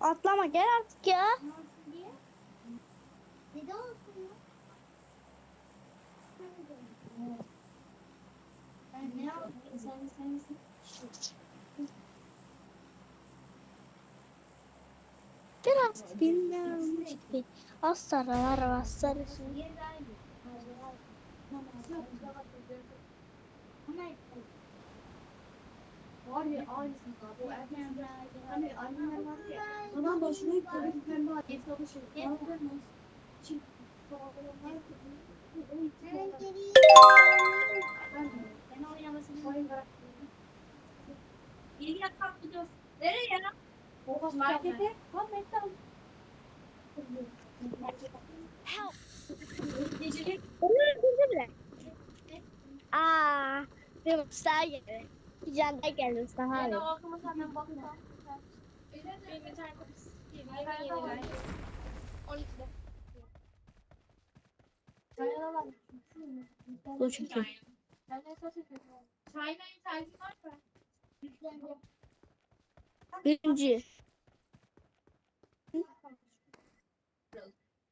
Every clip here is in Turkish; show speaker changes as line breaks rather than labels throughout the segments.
Atlama gel artık ya.
Ne olsun ya? Ben ne yapayım? Sen sensin.
Biraz bir astarlar astarısın.
Yeri daha iyi.
Var ya aynısını abi. O erken hani anneler var ya. Adam başına hep tabii ki pembe adet çalışıyor. Ne yapıyorsunuz? Çünkü
Sen geri.
ben oynamasını koyun bıraktım. İyi ya kalk gidiyoruz. Nereye ya? Markete. Markete al.
Help!
Gecelik.
Bir Mustafa geldi. Bir can da geldi Mustafa
Ben
abi.
o aklıma senden baktım. Benim internet kapısı. Yeni yeni geldi. 12'de. Çayına var.
Bu çünkü.
Ben ne sos yapıyorum? Çayına ihtiyacın var mı?
Birinci.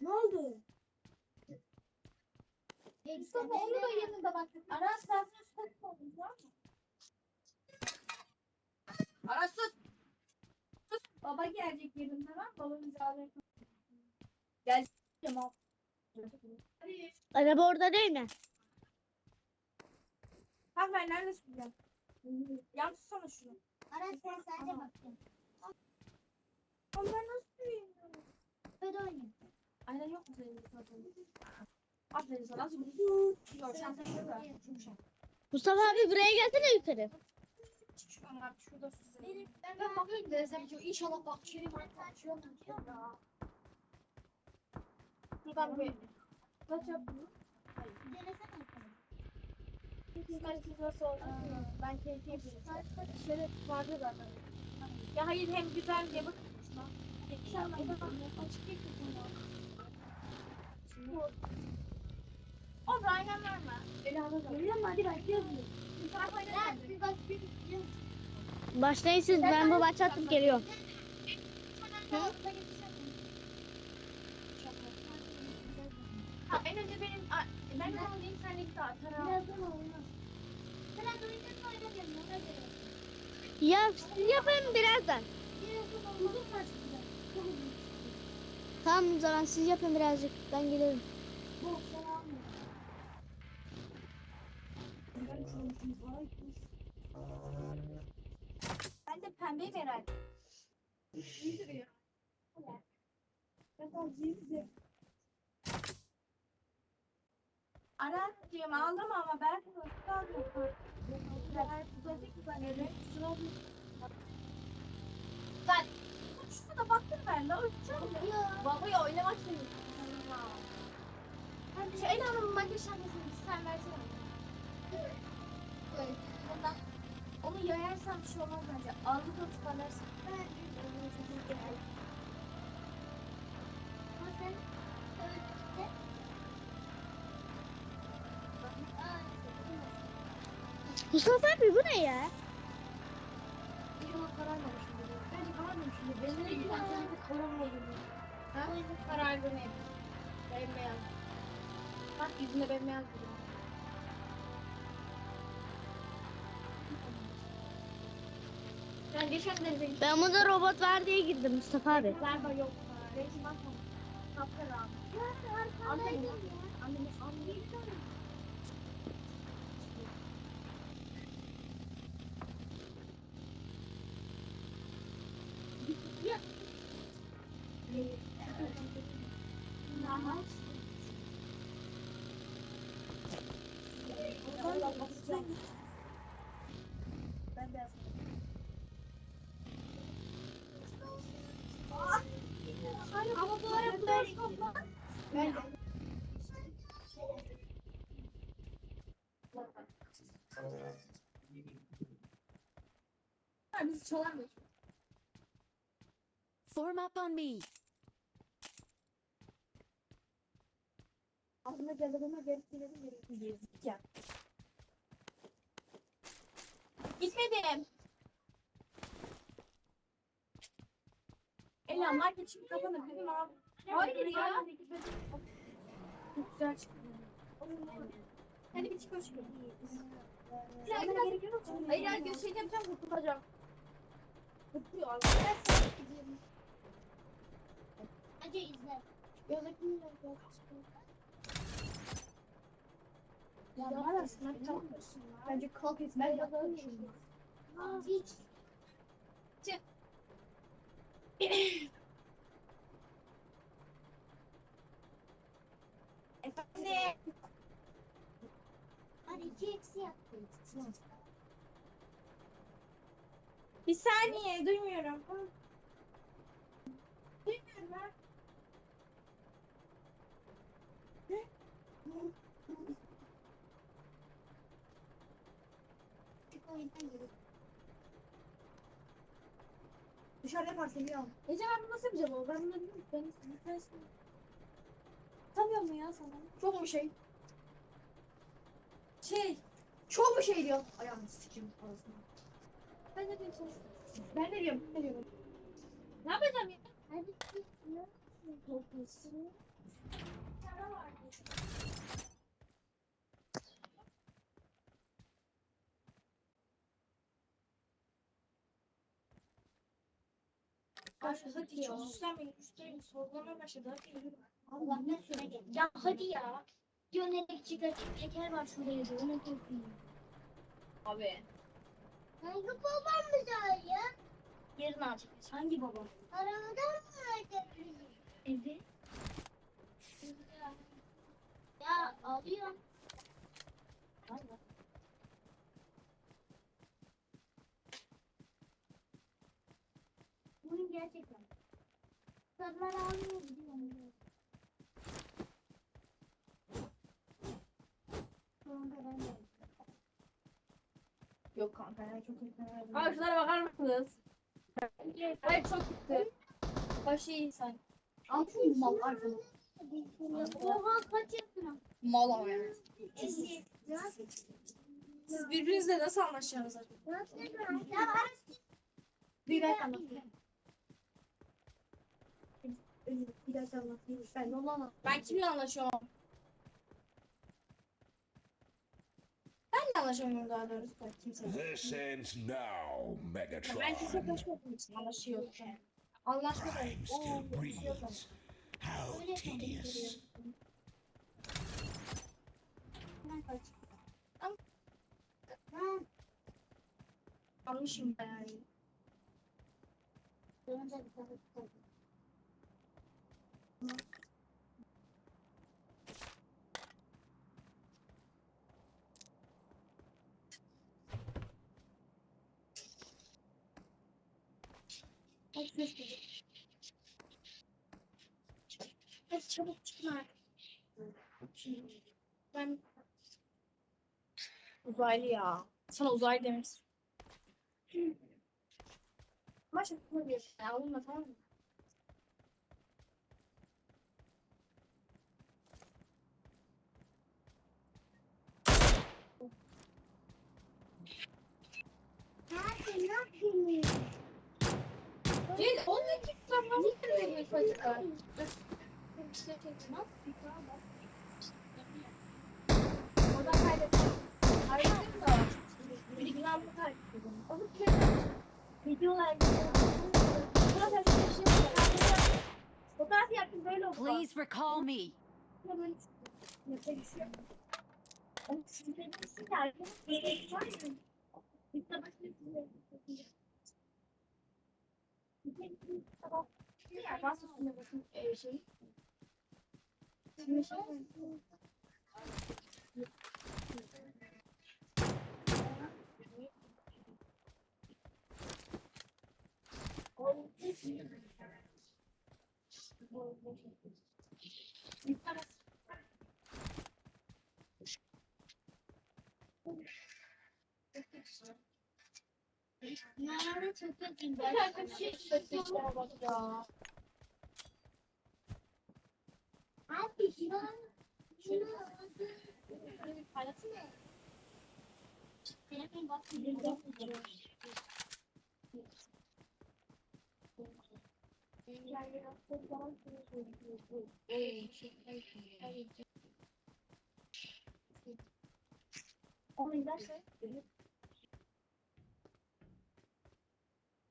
Ne oldu? Mustafa onu da yanında bak. Aras sen su tutmadın var mı? Aras sus. Sus. Baba gelecek yarın tamam mı? Baba bizi alacak. Gel.
Araba orada değil mi?
Bak ben neredesin ya? Yan tutsana şunu.
Ara sen sadece bakın.
Ama ben nasıl büyüyorum?
Böyle oynayın.
Aynen yok mu senin? Aferin sana.
Mustafa abi buraya gelsene yukarı.
Şurada size. Ben, ben bakayım da şu inşallah bak çelim açıyor ya. Şuradan bir. Kaç yaptın?
Denesene bakalım.
Kaç nasıl oldu? Ben keyfi yapıyorum. Şöyle vardı zaten. Ya hayır hem güzel diye bak. İnşallah açık değil O da aynen verme. Eli havada. Görüyor musun? Hadi başlıyoruz.
Başlayın siz ben bu başlatıp geliyorum.
Ha, en önce benim, ben alayım sen de git al. Tara.
Birazdan olmaz. Biraz oynadın oynadın. Ona göre.
Ya yapın birazdan.
Birazdan.
Tamam o zaman siz yapın birazcık. Ben gelirim.
Bu
Ben de pembeyi herhalde. İyi duruyor. Ara diyorum aldım ama ben aldım? Ben zannederim. Ben şuna da baktım ben de uçacağım ya. Babayı oynamak istedim. Hadi şu el hanımın makyaj şampiyonu sen versene. Onu yayarsam bir şey olmaz bence. Aldı da tutarlarsın.
Ama sen evet işte. Aa,
Mustafa abi bu ne ya?
Bir ona karar vermişim. Bence karar vermişim. Benim de bir tane karar vermişim. Ha? Karar vermedim. Bembeyaz. Bak yüzünde bembeyaz duruyor. Ben geçen de renk
Ben burada robot var diye girdim Mustafa abi.
galiba yok. Kapkara abi. Anne. Ben Bizi çalamıyor.
Form up on me.
Aslında gerekli gezdik ya. Gitmedim. market şimdi kapanır dedim abi. Hayır ya. Çok güzel çıktı. Hadi bir çıkıyor. Hayır hayır göstereceğim yapacağım kurtulacağım. Kurtuluyor abi.
Hadi izle.
De yok. Ya ne arasın? Hadi tamam. Bence kalk et. Ben yazarım şimdi.
Aa, hiç.
Efendim.
Hadi iki eksi yaptım.
Bir saniye duymuyorum. Duymuyorum ben. Dışarıda yaparsın biliyorum. Ece ben nasıl yapacağım o? Ben bunu bilmiyorum. Ben ben Tanıyor mu ya sana? Çok mu şey? Şey. Çok mu şey diyor? Ayağımı sikim arasına. Ben ne diyorum? Ben ne diyorum? Ne diyorum? Ne yapacağım ya?
Hadi.
Üstlenmeyin. Sorgulamaya başladı.
Allah ne süre gel. Ya hadi ya. Diyor elektrik açık şeker var şurada yazıyor. Onu korkuyorum.
Abi.
Hangi babam mı ya?
Yarın alacağız. Hangi babam?
Arabadan mı alacak bizi?
Evet.
Ya alıyorum.
Valla.
Bunun gerçekten. Kadınlar almıyor gidiyorum. Sonunda ben de.
Yok kanka ya çok iyi. Abi şunlara bakar mısınız? Hayır çok kötü. Başı iyi insan. Altın mal iPhone.
Oha kaç yaptın?
Mal ama yani. Siz birbirinizle nasıl anlaşacaksınız acaba? Bir dakika anlatayım. Bir dakika anlatayım. Ben onunla Ben kimle anlaşıyorum? Ben de anlaşamıyorum daha doğrusu. Ben kimse.
This ends now,
Ben kimse
Megatron.
kaçmadığım için anlaşıyorum. Anlaşma da.
Time still breathes. How tedious.
Anlaşım yani. Hadi çabuk çıkma. Ben uzaylı ya. Sana uzaylı demek şimdi bunu bir ya alınma tamam mı?
Hadi ne yapayım?
Cil 10 dakika nasıl veriyor çocuklar? Oradan kaydettim. Kaydettim da. Bilgilenme kaydettim. Onu Videolar Fotoğraf yaptım. Böyle oldu.
Please recall me.
Sizin gerek var mı? Bir sabah- Ya, bazı üstüne bakın, e, şey. Şimdi şey- Bir tane
Yani çok kötü.
Bir dakika bir şey söyleyeceğim bak ya.
Abi şunu şunu
paylaşsana.
telefon bak.
Yani yaptığı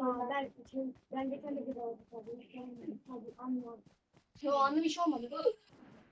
Aa, ben, ben geçen de bir oldu tabii. Tabii anlıyorum. Yo anlı bir şey olmadı.